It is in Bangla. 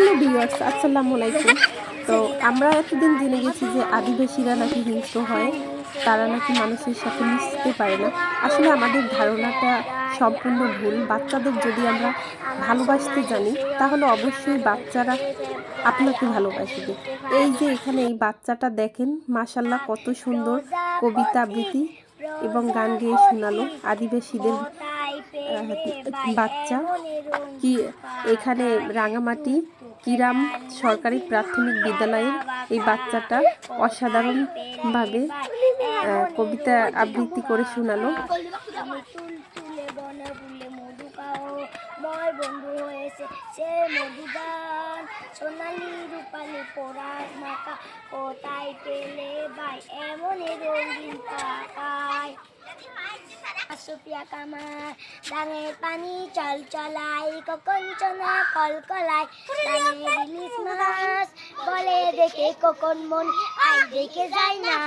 হ্যালো ডিয়ার্স আসসালামু আলাইকুম। তো আমরা এতদিন জেনে গেছি যে আদিবাসীরা নাকি হিংস্র হয়, তারা নাকি মানুষের সাথে মিশতে পারে না। আসলে আমাদের ধারণাটা সম্পূর্ণ ভুল। বাচ্চাদের যদি আমরা ভালোবাসতে জানি, তাহলে অবশ্যই বাচ্চারা আপনাকে ভালোবাসবে। এই যে এখানে এই বাচ্চাটা দেখেন মাশাল্লাহ কত সুন্দর কবিতা আবৃত্তি এবং গান গেয়ে শোনালো আদিবাসীদের বাচ্চা কি এখানে রাঙামাটি কিরাম সরকারি প্রাথমিক বিদ্যালয়ের এই বাচ্চাটা অসাধারণভাবে কবিতা আবৃত্তি করে শোনালো। বন্ধু হয়েছে সে মধুদান সোনালি রূপালি মাকা কোথায় পেলে ভাই? রঙিন পাকায় সুপিয়া কামার দানের পানি চল চলাই কঞ্চনা কলকলাই ডাঙের ইলিশ মাছ, বলে দেখে কখন মন আই দেখে যায় না